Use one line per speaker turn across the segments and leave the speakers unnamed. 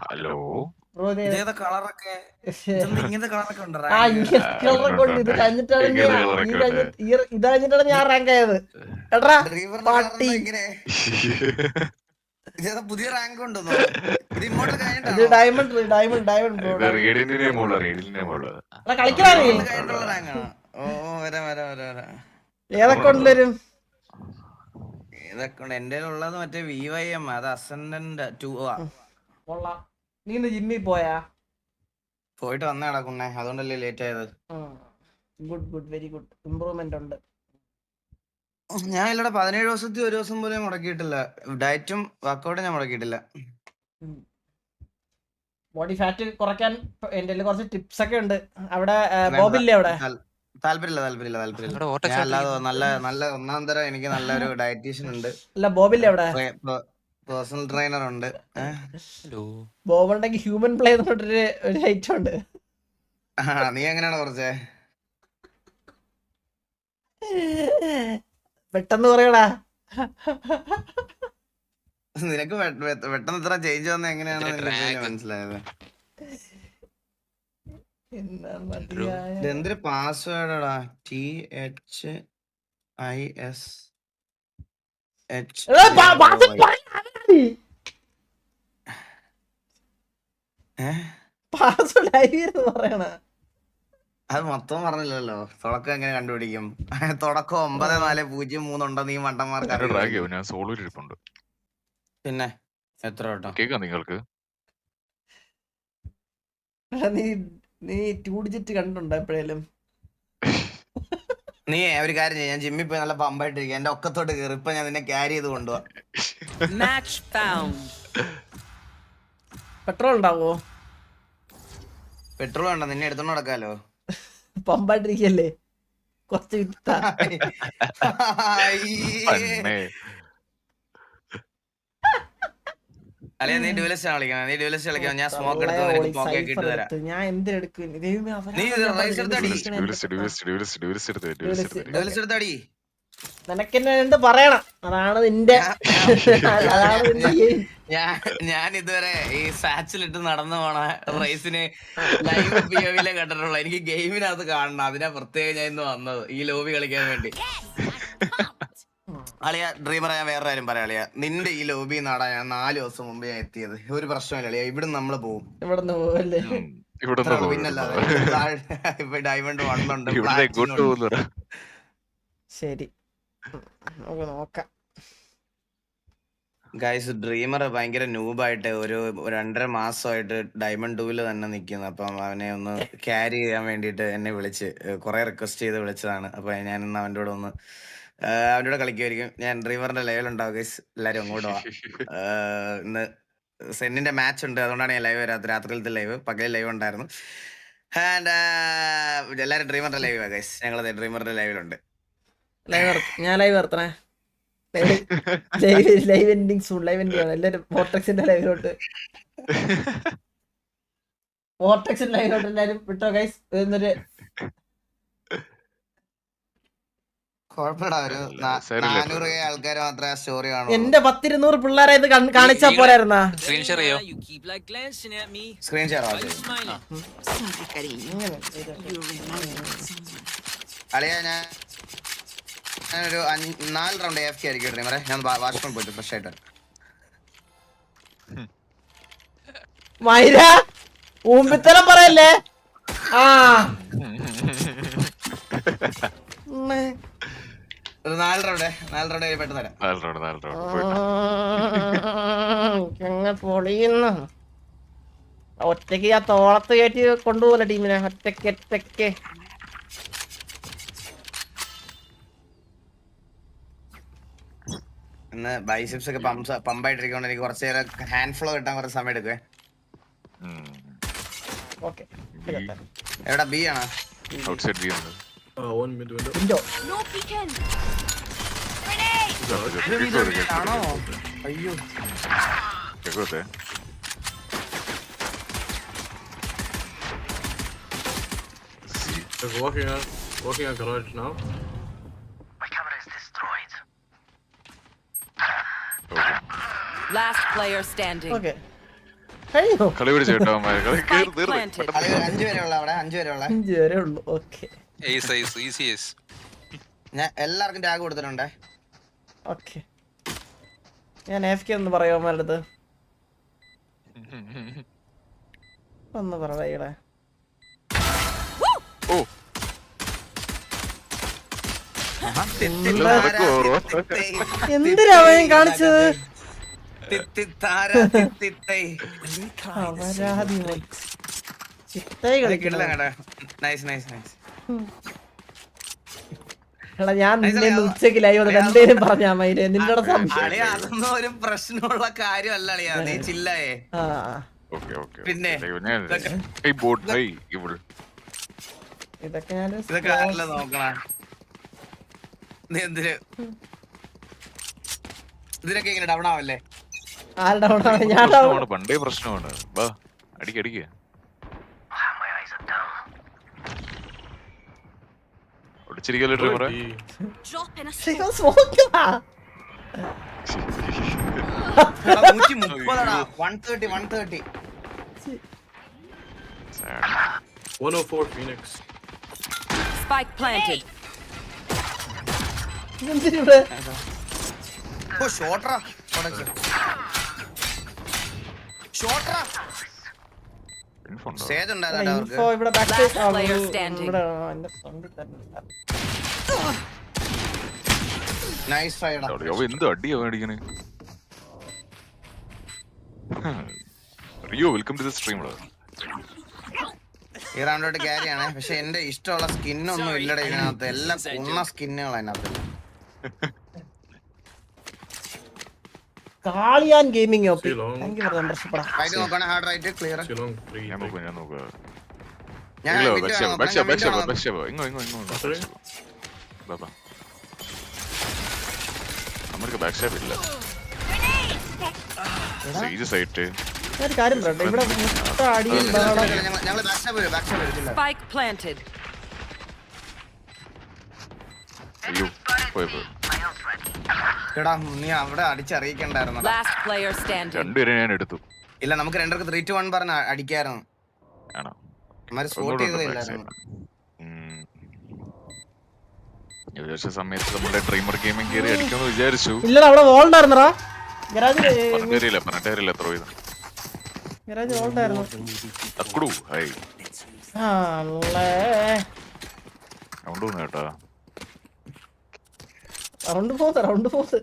Hello?
ഇതേതാ കളറൊക്കെ? ഇതെന്താ ഇങ്ങനത്തെ കളറൊക്കെ ഉണ്ടോ
ആ ഇങ്ങനെ കളറൊക്കെ കൊണ്ട് ഇത് കഴിഞ്ഞിട്ടാണ്
ഇങ്ങനെ
ഞാൻ-
colour
ഈ കഴിഞ്ഞ- ഈ- ഇത് കഴിഞ്ഞിട്ടാണ് ഞാൻ റാങ്ക് ആയത്. എടാ പട്ടി.
ഇങ്ങനെ? ഇതേതാ പുതിയ റാങ്ക് ഉണ്ടെന്നോ ഇത് ഇങ്ങോട്ട്
ഇത്
കഴിഞ്ഞിട്ടാണോ
ഡയമണ്ട് ഡയമണ്ട് ഡയമണ്ട് ബ്രോ
ഇത് റീഡിന്റെ മോൾ റീഡിന്റെ മോൾ.
എടാ കളിക്കണ നീ.
ഇങ്ങോട്ട് കഴിഞ്ഞിട്ടുള്ള റാങ്കാണോ? ഓ ഓ, വരാം വരാം വരാം വരാം.
ഏതൊക്കെ
ഇതൊക്കെ ഉണ്ട് എന്റെ ഉള്ളത് മറ്റേ വി വൈ എം അത് അസെൻഡന്റ് ടു ആ.
കൊള്ളാം. നീ ഇന്ന് ജിമ്മിൽ പോയാ?
പോയിട്ട് വന്നേടാ കുണ്ണെ. അതുകൊണ്ടല്ലേ ലേറ്റ് ആയത്.
Good good very good improvement ഉണ്ട്.
ഞാൻ ഇല്ലടാ പതിനേഴ് ദിവസത്തിൽ ഒരു ദിവസം പോലും മുടക്കിയിട്ടില്ല. ഡയറ്റും വർക്കൗട്ടും ഞാൻ മുടക്കിയിട്ടില്ല.
ബോഡി ഫാറ്റ് കുറയ്ക്കാൻ എന്റെ കുറച്ച് ടിപ്സ് ഒക്കെ ഉണ്ട്. അവിടെ ബോബില്ലേ അവിടെ?
താല്പര്യമില്ല താല്പര്യമില്ല താല്പര്യമില്ല. അല്ലാതെ നല്ല നല്ല ഒന്നാം തരം എനിക്ക് നല്ലൊരു ഡയറ്റീഷ്യൻ ഉണ്ട്.
അല്ല ബോബില്ലേ അവിടെ?
പേഴ്സണൽ ട്രെയിനർ ഉണ്ട്.
ബോബുണ്ടെങ്കിൽ ഹ്യൂമൻ പ്ലേ എന്ന് പറഞ്ഞിട്ടൊരു ഒരു ഐറ്റം ഉണ്ട്.
ആ, നീ എങ്ങനെയാണ് കുറച്ചേ?
പെട്ടെന്ന് പറയടാ.
നിനക്ക് പെട്ടെന്ന് ഇത്ര ചേഞ്ച് വന്ന
എങ്ങനെയാണ്.
മനസ്സിലായത്? എന്തൊരു പാസ്വേഡാ T
H I S H password ആയിരുന്നു പറയണ.
അത് മൊത്തം പറഞ്ഞില്ലല്ലോ. തുടക്കം എങ്ങനെ കണ്ടുപിടിക്കും? തുടക്കം ഒമ്പത് നാല് പൂജ്യം മൂന്നുണ്ടോ നീ മണ്ടന്മാർക്ക്
ഞാൻ സോളോയിൽ ഇരിപ്പുണ്ട്.
പിന്നെ എത്ര കേട്ടോ
കേൾക്കാം നിങ്ങൾക്ക്?
നീ നീ ടൂ ഡിജിറ്റ് കണ്ടുണ്ടോ എപ്പോഴേലും?
നീ ഒരു കാര്യം ചെയ്യാം ഞാൻ ജിമ്മിൽ പോയി നല്ല പമ്പായിട്ടിരിക്കും എന്റെ ഒക്കത്തോട്ട് കയറി ഇപ്പൊ ഞാൻ നിന്നെ ക്യാരി ചെയ്ത് കൊണ്ടുപോവാ
മാച്ച് ഫൗണ്ട്
പെട്രോൾ ഉണ്ടാവോ?
പെട്രോൾ വേണ്ട നിന്നെ എടുത്തോണ്ട് നടക്കാലോ.
പമ്പായിട്ടിരിക്കല്ലേ കുറച്ച് വിത്താ
അല്ലെ നീ കളിക്കണം. നീ കളിക്കണം. ഞാൻ സ്മോക്ക് എടുത്ത്
ഒളെ,
നിനക്ക്
ഒളി,
സ്മോക്ക്
സൈഫർ
ഇട്ട് തരാം.
എടുത്ത്. ഞാൻ എന്തിനെടുക്കും
നീ റൈസ്
നിനക്കെന്നെ എന്ത് പറയണം? അതാണ് നിന്റെ അതാണ് നിന്റെ
ഞാൻ ഞാൻ ഇതുവരെ ഈ സാച്ചിലിട്ട് നടന്നു പോണ റൈസിന് ലൈവ് പി ഒവിലെ കണ്ടിട്ടുള്ളൂ. എനിക്ക് ഗെയിമിനകത്ത് കാണണം. അതിനാ പ്രത്യേകം ഞാൻ ഇന്ന് വന്നത്. ഈ ലോബി കളിക്കാൻ വേണ്ടി. അളിയ ഡ്രീമർ ഞാൻ വേറെ കാര്യം പറയാം അളിയ. നിന്റെ ഈ ലോബി നാടാ ഞാൻ നാല് ദിവസം മുമ്പ് ഞാൻ എത്തിയത്. ഒരു പ്രശ്നമില്ല അളിയ. ഇവിടുന്ന് നമ്മൾ പോകും
ഇവിടുന്ന് പോവല്ലേ?
ഇവിടെ.
പിന്നല്ലാതെ ഇപ്പൊ ഡയമണ്ട് വണ്ണുണ്ട്
ഇവിടെ
ശരി. നമുക്ക് നോക്കാം.
ഗൈസ് ഡ്രീമർ ഭയങ്കര നൂബായിട്ട് ഒരു രണ്ടര മാസമായിട്ട് ഡയമണ്ട് ടൂവിൽ തന്നെ നിൽക്കുന്നു അപ്പം അവനെ ഒന്ന് ക്യാരി ചെയ്യാൻ വേണ്ടിയിട്ട് എന്നെ വിളിച്ച് കുറെ റിക്വസ്റ്റ് ചെയ്ത് വിളിച്ചതാണ്. അപ്പൊ ഞാൻ ഇന്ന് അവന്റെ കൂടെ ഒന്ന് അവന്റെ കൂടെ കളിക്കുമായിരിക്കും ഞാൻ ഡ്രൈവറിന്റെ ലൈവിൽ ഉണ്ടാവും ഗൈസ് എല്ലാവരും അങ്ങോട്ട് വാ. ഇന്ന് സെന്നിന്റെ മാച്ച് ഉണ്ട്. അതുകൊണ്ടാണ് ഞാൻ ലൈവ് വരാത്തത്. രാത്രിയിലത്തെ ലൈവ് പകലിൽ ലൈവ് ഉണ്ടായിരുന്നു. ആൻഡ് എല്ലാവരും ഡ്രീമറിന്റെ ലൈവ് ഗൈസ് ഞങ്ങൾ ഡ്രീമറിന്റെ ലൈവിലുണ്ട്
ലൈവ് ഞാൻ live വർത്തണേ live live ending soon live ending ആണ്. എല്ലാരും വോർട്ടക്സിന്റെ ലൈവിലോട്ട് വോർട്ടക്സിന്റെ ലൈവിലോട്ട് എല്ലാരും വിട്ടോ ഗൈസ് എന്നൊരു
കുഴപ്പമില്ല ഒരു നാ-
സാരമില്ല.
നാനൂറ് ആൾക്കാർ മാത്രമേ ആ സ്റ്റോറി കാണൂ
എന്റെ പത്തിരുന്നൂറ് പിള്ളേരെ ഇത് കാണിച്ചാ പോരായിരുന്നാ?
Screen share ചെയ്യോ?
സ്ക്രീൻ ഷെയർ അളിയ ഞാൻ ഞാനൊരു നാല് റൗണ്ട് എഫ് കെ ആയിരിക്കും ഡ്രീമറെ ഞാൻ പോയിട്ട് ഫ്രഷ് ആയിട്ട് വരാം.
മൈര ഊമ്പിത്തരം പറയല്ലേ? ആ.
നാല് റൗണ്ട് നാല് റൗണ്ട് കഴിഞ്ഞ് പെട്ടെന്ന് തരാം.
നാല് റൗണ്ട് നാല് റൗണ്ട് പോയിട്ട്.
ഞങ്ങൾ പൊളിയുന്നു. ഒറ്റയ്ക്ക് ആ തോളത്ത് കയറ്റി കൊണ്ടുപോലെ ടീമിനെ. ഒറ്റയ്ക്ക് ഒറ്റയ്ക്ക്.
ഇന്ന് ബൈസിപ്സ് ഒക്കെ പമ്പ് പമ്പായിട്ടിരിക്കൊണ്ട് എനിക്ക് കുറച്ച് നേരം ഹാൻഡ് ഫ്ലോ കിട്ടാൻ കുറച്ച് സമയം എടുക്കേ
ഓക്കെ
എവിടെ? ബി ആണോ?
ഔട്ട്സൈഡ് ചെയ്യുന്നത്
Uh, one mid window.
Window
No peeking.
ആണോ അയ്യോ
കേൾക്കത്തെ
They're walking out, walking out garage now.
Last player standing.
Okay കഴിഞ്ഞോ
കളി പിടിച്ചു കേട്ടോ അവന്മാര്. കളി കേറി
Spike
തീർന്നു.
planted.
അത് അഞ്ചു വരെ ഉള്ള അവിടെ അഞ്ചു വരെ ഉള്ള
അഞ്ച് വരെ ഉള്ളു okay
Ace, ace easy ace
ഞാൻ എല്ലാവർക്കും ടാഗ് കൊടുത്തിട്ടുണ്ടേ.
ഓക്കെ ഞാൻ എഫ് കെ ഒന്ന് പറയാമോ അടുത്ത്. ഒന്ന് പറയടേ
ഓ?
എന്തിനാ അവൻ കാണിച്ചത്?
ചിത്തൈ കളിക്കണ
നൈസ് നൈസ് ചിത്തായി എടാ ഞാൻ നിന്നെ ഇന്ന്
അറിയാം.
ഉച്ചയ്ക്ക് ലൈവ് വന്നിട്ട് എന്തേലും പറഞ്ഞാ മയിൽ നിന്നോട് സംശയം.
അതൊന്നും ഒരു പ്രശ്നമുള്ള കാര്യമല്ല അളിയാ. നീ ചില്ലായേ. പിന്നെ?
ഇതൊക്കെ ഞാൻ
ഇതൊക്കെ ആരല്ല നോക്കണ? നീ എന്തിന്? ഇതിനൊക്കെ ഇങ്ങനെ ഡൗൺ ആവല്ലേ?
ഡൗൺ അവിടെ ഞാൻ
പണ്ടേ പ്രശ്നമാണ്. വാ അടിക്ക്. ട്രിമറെ ഡ്രൈവറെ
B.
സ്മോക്കാ
നൂറ്റി മുപ്പതടാ. One thirty one thirty
104 Phoenix.
Spike planted.
എന്തിനിവിടെ?
ഓ ഷോട്ടറാ ഷോട്ടറാ സ്റ്റേജ് ഉണ്ടായിരുന്നു
ഇൻഫോ ഇവിടെ ബാക്ക്
standing.
ഇവിടെ എന്റെ ഫ്രണ്ടിൽ തന്നെ.
നൈസ് ഫൈഡാ
അവ എന്ത് അടിയാ മേടിക്കണേ? Rio welcome to the stream
ഈ റൗണ്ടോട്ട് ക്യാരി ആണ്. പക്ഷെ എന്റെ ഇഷ്ടമുള്ള സ്കിന്നൊന്നും ഇല്ലട ഇതിനകത്ത്. എല്ലാം ഉണ്ണ സ്കിന്നുകൾ അതിനകത്ത്
കാളിയാൻ gaming OP. Thank you for membership
right നോക്കണേ ഹാർഡ് റൈറ്റ് ക്ലിയർ
ചിലോങ് ഫ്രീ
ഞാൻ നോക്കാം ഞാൻ നോക്കാം.
ഞാൻ
ഇങ്ങോ ഇങ്ങോ ഇങ്ങോ
Sorry?
ബാബാ നമ്മൾക്ക് ബാക്ക് ഷാപ്പ് ഇല്ല. സീജ് സൈറ്റ്
ഒരു കാര്യം പറയട്ടെ ഇവിടെ മൊത്തം അടിയിൽ ബഹളം.
ഞങ്ങൾ- ബാക്ക് back ബാക്ക് വരും, back step
പ്ലാന്റഡ്.
അയ്യോ പോയി പോയി.
എടാ നീ അവിടെ അടിച്ചറിയിക്കണ്ടായിരുന്നു?
Last player standing.
രണ്ടുപേരെ ഞാൻ എടുത്തു.
ഇല്ല നമുക്ക് രണ്ടർക്ക് ത്രീ ടു വൺ പറഞ്ഞ അടിക്കായിരുന്നു.
ആണോ?
അവന്മാര് സ്പോട്ട്
ഒന്നുകൂടെ ഉണ്ട് back
ചെയ്തതില്ലായിരുന്നു
side. ഉം. ഞാൻ സമയത്ത് നമ്മുടെ ഡ്രീമർ ഗെയിമിംഗ് കയറി അടിക്കുമെന്ന് വിചാരിച്ചു.
ഇല്ലടാ അവിടെ വോൾ ഉണ്ടായിരുന്നടാ ഗരാജ്
പറഞ്ഞില്ല പറഞ്ഞിട്ടില്ല ത്രോ ചെയ്ത
ഗരാജ് ആയിരുന്നു
തക്കുടു ഹൈ കേട്ടാ.
റൗണ്ട് പോത്ത് റൗണ്ട് പോത്ത്.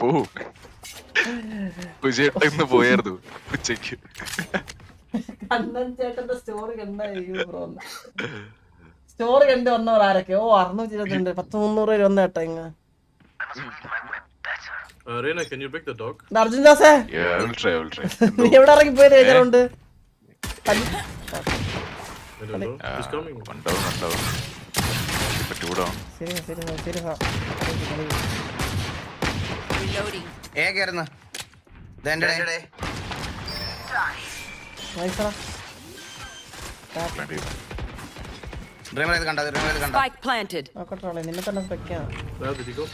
പോ. വിജയേട്ട ഇന്ന് പോയായിരുന്നു ഉച്ചയ്ക്ക്
കണ്ണൻ ചേട്ടന്റെ സ്റ്റോറി കണ്ടായിരിക്കും ബ്രോ സ്റ്റോറി കണ്ടു വന്നവർ ആരൊക്കെ ഓ അറുന്നൂറ്റി ഇരുപത്തിരണ്ട് പത്ത് മുന്നൂറ് രൂപ വന്ന ഇങ്ങ്. അർജുൻ ദാസേ. നീ എവിടെ ഇറങ്ങി.
ഉണ്ടാവും ഉണ്ടാവും ഇപ്പൊ ടൂ ഡൗൺ
ശരി ശരി ശരി
Reloading.
ഏ കയറുന്നു ഇതെന്റെ ഡേ.
നൈസറാ
ഡ്രീമർ ഇത് കണ്ടോ? ഡ്രീമർ ഇത് കണ്ടോ?
Spike planted.
നോക്കട്ടെ നിന്നെ തന്നെ
go?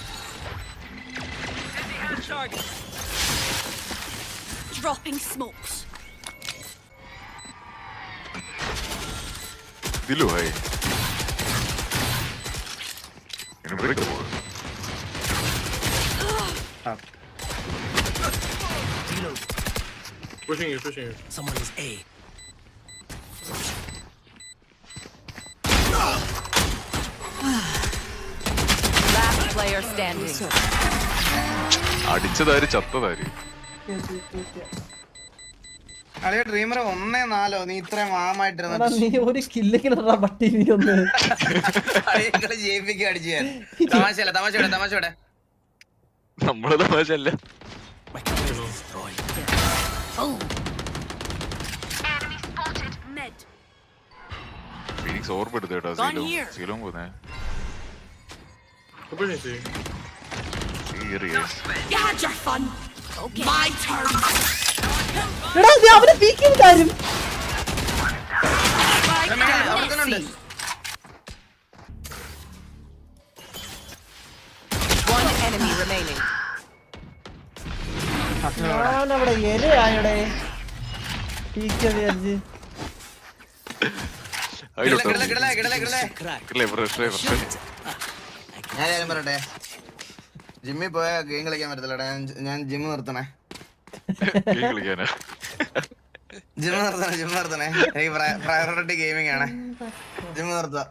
Dropping smokes.
ഇതിലോ ഹൈ ഇനി ബ്രേക്ക് പോകും
ആ.
Pushing you, pushing you.
Last player standing.
അടിച്ചതാര് ചത്തതാര്
അളിയ ഡ്രീമർ ഒന്നേ നാലോ നീ ഇത്രയും മാമായിട്ടിരുന്നു
നീ ഒരു കില്ലെങ്കിലടാ പട്ടി നീ ഒന്ന്
കളികൾ ജയിപ്പിക്കുക അടിച്ചു ഞാൻ തമാശയല്ല തമാശയുടെ തമാശയുടെ
നമ്മൾ തമാശല്ല
Med.
ഫീനിക്സ് ഓർപ്പെടുത്തു കേട്ടോ
Gone
സീലോ. സീലോ പോന്നെ
C.
You had your fun. Okay. My turn.
എടാ നീ അവനെ
enemy remaining.
ഞാൻ എരയായടെ. വിചാരിച്ച്.
പറയട്ടെ. ജിമ്മിൽ പോയാൽ ഗെയിം കളിക്കാൻ പറ്റത്തില്ലടാ. ഞാൻ- ജിമ്മ് നിർത്തണേ. ജിം നിർത്തണേ ജിം നിർത്തണേ എനിക്ക് പ്രയോറിറ്റി ഗെയിമിംഗ് ആണ്. ജിം നിർത്താം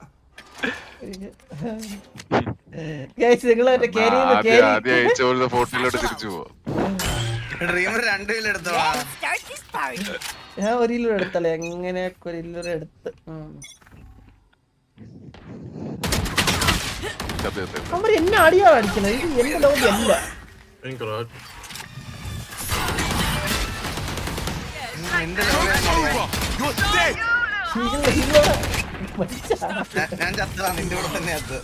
ഒരു എടുത്തല്ലേ എങ്ങനെയൊക്കെ ഒരു എടുത്ത്? എന്നെ അടിയാ അടിക്കണത് ഇത് എന്റെ
ലോകം
അല്ല
ഞാൻ- ഞാൻ ചത്തതാ നിന്റെ കൂടെ തന്നെ ചത്ത്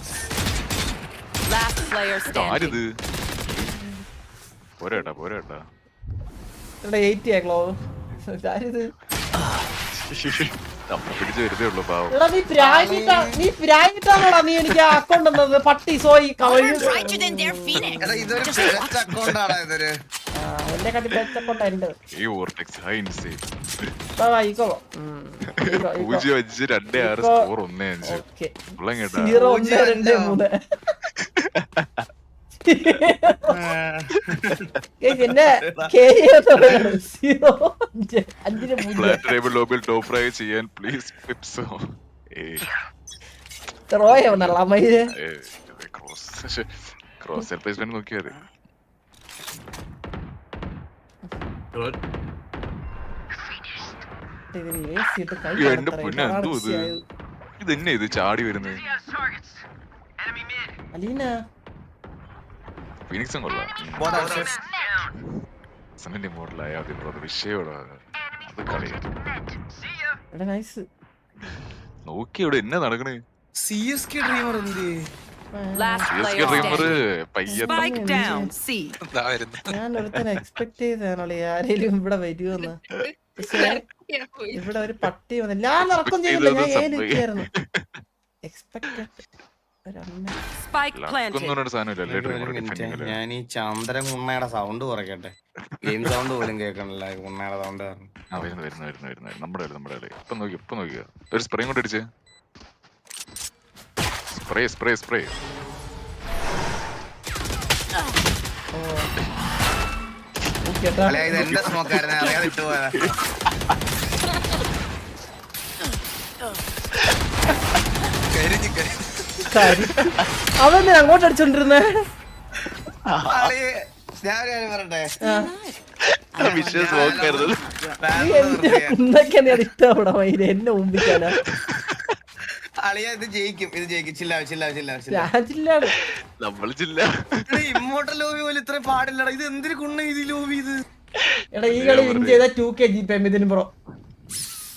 Last player standing.
ആരിത്? പോരേട്ടാ പോരേട്ടാ.
ഇവിടെ എയ്റ്റി ആ ക്ലോ ഇതാരിത്?
നമ്മ പിടിച്ചു വരുതേ ഉള്ളൂ പാവം.
എടാ നീ പ്രാഗിട്ടാ നീ പ്രാഗിട്ടാണോടാ നീ എനിക്ക് അക്കൗണ്ട് തന്നത് പട്ടി സോയി കവഴി
Brighter than their phoenix.
എടാ ഇതൊരു അക്കൗണ്ട് ആടാ ഇതൊരു.
എന്റെ കാട്ടി ബെസ്റ്റ് അക്കൗണ്ട് എന്റെ
ഈ വോർട്ടെക്സ് ഹൈ ഇൻസൈൻ
ഈക്കോ
പൂജ്യം അഞ്ച് രണ്ട് ആറ് സ്കോർ ഒന്നേ അഞ്ച്. ഉള്ളം കേട്ടാ
സീറോ ഒന്ന് രണ്ട് മൂന്ന്.
ടോപ്പ് ഫ്രൈ ചെയ്യാൻ പ്ലീസ്
അമ്മയിൽ
ക്രോസ് ക്രോസ് പ്ലേസ്മെന്റ് നോക്കിയാൽ
Garage.
എന്റെ പൊന്നെ എന്തോ ഇത്? ഇതെന്നെ ഇത് ചാടി വരുന്നത് ഫിനിക്സും കൊള്ളാം.
What else?
സണ്ണിന്റെ മോഡലായ ആദ്യം അത് വിഷയോടാ അത് കളിയാ.
എടാ നൈസ്
നോക്കി ഇവിടെ എന്നെ നടക്കണേ?
സി എസ് കെ ഡ്രീമർ എന്ത്
Last player
K dreamer
standing.
പയ്യ
Spike down. C.
ഞാൻ ഒരുത്തനെ എക്സ്പെക്ട് ചെയ്താണല്ലേ ആരെങ്കിലും ഇവിടെ വരുമെന്ന് പക്ഷേ ഇവിടെ ഒരു പട്ടി വന്നു ഞാൻ ഇറക്കം ചെയ്തില്ല ഞാൻ ഏലിക്കായിരുന്നു
Spike planted.
ഞാൻ ഈ ചന്ദ്രൻ ഉണ്ണയുടെ സൗണ്ട് കുറയ്ക്കട്ടെ. ഗെയിം സൗണ്ട് പോലും കേൾക്കണില്ല ഉണ്ണയുടെ സൗണ്ട് കാരണം.
ആ വരുന്നു വരുന്നു വരുന്നു വരുന്നു. നമ്മുടെ ഇപ്പൊ നോക്കി ഇപ്പൊ നോക്കിയ ഒരു സ്പ്രേ കൊണ്ട് അടിച്ചേ. Спрей, спрей.
കേട്ടാ
അല്ലെ ഇത് എന്റെ സ്മോക്കായിരുന്നു അറിയാതെ ഇട്ട് പോയതാ. കരിഞ്ഞ് കരിഞ്ഞ്.
അവൻ അങ്ങോട്ട് അടിച്ചോണ്ടിരുന്നേ?
ഞാൻ ഒരു കാര്യം പറയട്ടെ?
വിഷയം നോക്കായിരുന്നു
നീ
ബാലൻസ്
എന്റെ
നിർത്തിയ.
കുന്നൊക്കെ നീ ഇഷ്ടപ്പെടാ മയിൽ എന്നെ മുമ്പിക്കാനാ
അളിയ ഇത് ജയിക്കും. ഇത് ജയിക്കും. ചില്ല ചില്ല ചില്ല ചില്ല
രാജില്ലാണ്
നമ്മൾ ചില്ല
ഇമ്മോട്ടൽ ലോബി പോലും ഇത്ര പാടില്ലടാ. ഇത് എന്തിനു കുണ്ണ ഇത് ലോബി ഇത്?
എടാ ഈ കളി വിൻ ചെയ്ത ടു കെ ജി പി ഇതിന് ബ്രോ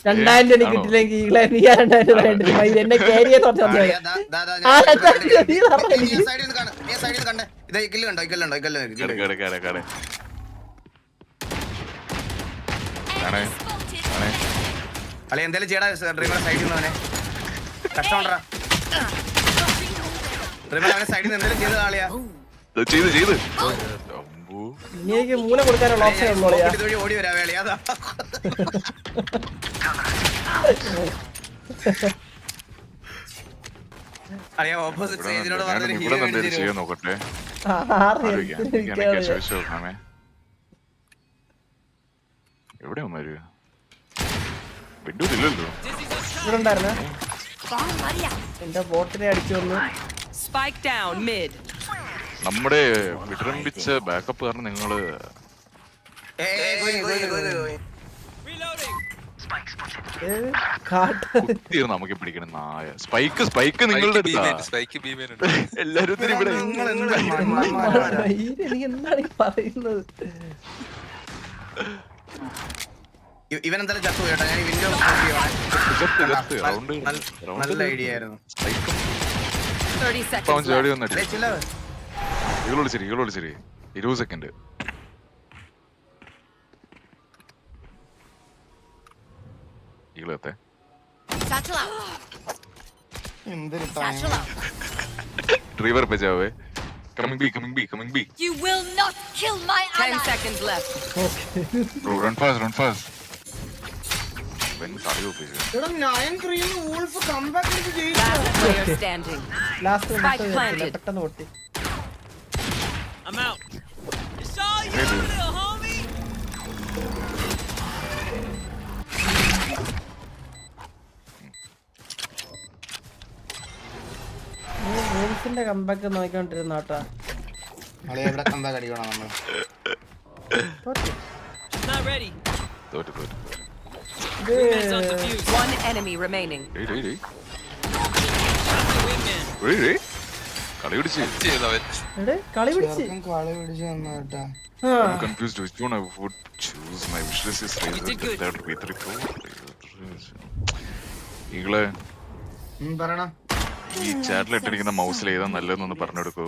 രണ്ടായിരം രൂപ? കിട്ടില്ലെങ്കിൽ ഈ കളി നീ ആ രണ്ടായിരം രൂപ വേണ്ടി മയിൽ എന്നെ കേരിയെ
ഞാൻ- ഇത്
ആണേ
അളിയ എന്തേലും ചെയ്യടാ? ഡ്രീമർ സൈഡിൽ നിന്ന് അവനെ കഷ്ടമുണ്ടാ സൈഡിൽ നിന്ന് എന്തേലും ചെയ്ത ആളിയാ
ഇത് ചെയ്ത് ചെയ്ത്. അമ്പൂ.
ഇനി എനിക്ക് മൂല കൊടുക്കാനുള്ള ഓപ്ഷൻ ഉള്ളൂ
ഓടി വരാ അതാ. ഓപ്പോസിറ്റ് സ്റ്റേജിനോട്
ചെയ്യാൻ നോക്കട്ടെ? ചോദിച്ചു നോക്കാമേ. എവിടെ
ഇവിടെ ഉണ്ടായിരുന്നെ? എന്റെ ബോട്ടിനെ അടിച്ചു വന്നു?
സ്പൈക്ക് ഡൗൺ മിഡ്
നമ്മുടെ വിടരമ്പിച്ച ബാക്കപ്പ് കാരണം
നിങ്ങൾ
കുത്തിയിരുന്നു നമുക്ക് പിടിക്കണം നായ. സ്പൈക്ക് സ്പൈക്ക് നിങ്ങളുടെ അടുത്താ. എല്ലാരും ഇവിടെ
എന്താണ് ഈ പറയുന്നത്?
ഇവൻ എന്തായാലും ചത്തു കേട്ടോ. ഞാൻ വിൻഡോ നല്ല ഐഡിയ ആയിരുന്നു.
സ്പൈക്ക്
30
ഇപ്പൊ അവൻ
seconds
ചാടി
left.
വന്നിട്ട്
ഡേയ് ചില്ല
ഈകൾ വിളിച്ചിരി ഈകൾ വിളിച്ചിരി. ഇരുപത് സെക്കൻഡ് ഈകളത്തെ
Satchel out.
എന്തൊരു
Satchel out.
Driver ബജാവേ coming B coming B coming B
You will not kill my ally. 10 seconds left.
Run fast run fast ചെയ്ത് ജയിച്ചു
Last player standing.
Last
Spike planted.
പെട്ടെന്ന് പൊട്ടി
I'm out. It's all you, little homie.
വൂൾഫിന്റെ comeback നോക്കിക്കൊണ്ടിരുന്ന കേട്ടാ
എവിടെ comeback അടിക്കണം നമ്മൾ
Not ready.
തോറ്റ് തോറ്റ്.
One enemy remaining.
കളി പിടിച്ച്
കളി പിടിച്ച്
കളി പിടിച്ചു വന്നു
I'm confused which one I would choose. My wish list is Razor,
did good.
Desert, V34. ഈകളെ
പറയണ
ഈ ചാറ്റിൽ ഇട്ടിരിക്കുന്ന മൗസിൽ ഏതാ നല്ലതെന്നൊന്ന് പറഞ്ഞെടുക്കോ